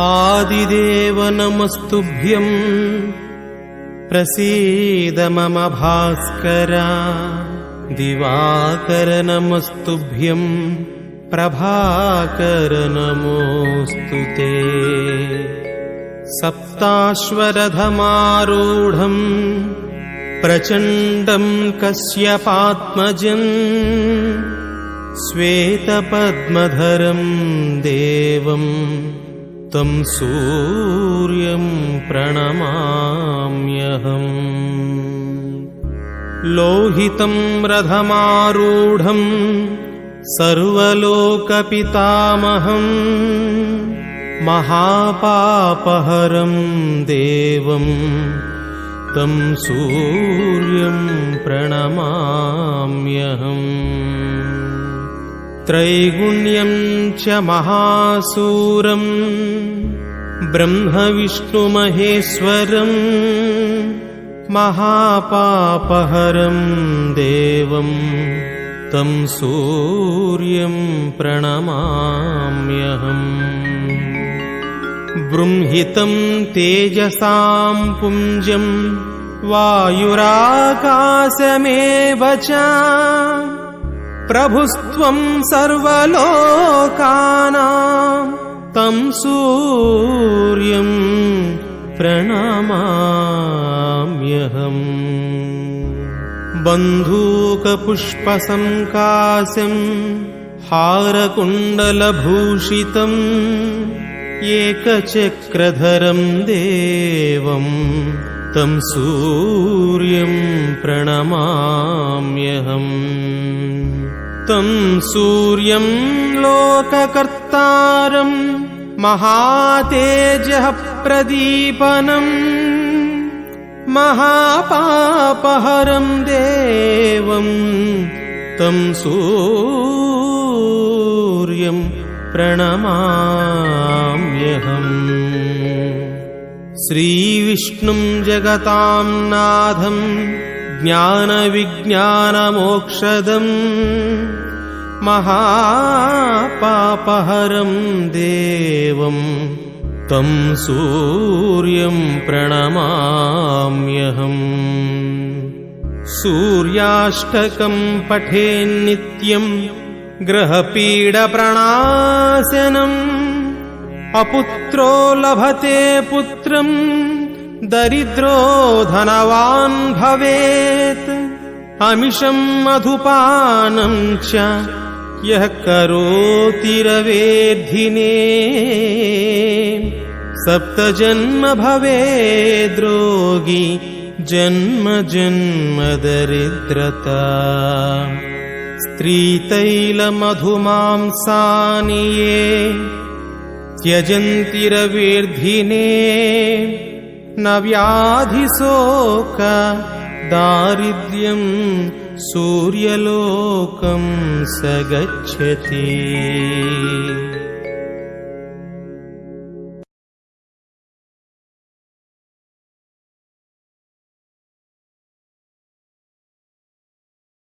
आदिदेव नमस्तुभ्यम् प्रसीद मम भास्कर। दिवाकर नमस्तुभ्यम् प्रभाकर नमोऽस्तु ते। सप्ताश्वरथमारूढम् प्रचण्डम् कस्यपात्मजम् श्वेतपद्मधरम् देवम् तं सूर्यम् प्रणमाम्यहम्। लोहितम् रथमारूढम् सर्वलोकपितामहम् महापापहरम् देवम् तं सूर्यम् प्रणमाम्यहम् त्रैगुण्यम् च महासूरम् ब्रह्मविष्णुमहेश्वरम् महापापहरम् देवम् तं सूर्यम् प्रणमाम्यहम् बृंहितम् तेजसाम् पुञ्जम् वायुराकाशमेव च प्रभुस्त्वम् सर्वलोकानाम् तं सूर्यम् प्रणमाम्यहम्। बन्धूकपुष्पसङ्काशम् हारकुण्डलभूषितम् एकचक्रधरम् देवम् तं सूर्यम् प्रणमाम्यहम् तं सूर्यम् लोककर्तारम् महातेजः प्रदीपनम् महापापहरम् देवम् तं सूर्यम् प्रणमाम्यहम्। श्रीविष्णुम् जगताम् नाथम् ज्ञानविज्ञानमोक्षदम् महापापहरम् देवम् तं सूर्यम् प्रणमाम्यहम्। सूर्याष्टकम् पठेन्नित्यम् ग्रहपीडप्रणाशनम् अपुत्रो लभते पुत्रम् दरिद्रो धनवान् भवेत्। अमिषम् मधुपानम् च यः करोति रवेद्धिने। सप्तजन्म भवेद्रोगी जन्म जन्म दरिद्रता। स्त्रीतैलमधुमांसानि ये त्यजन्ति रवेर्धिने न व्याधिशोक दारिद्र्यम् सूर्यलोकम् स गच्छति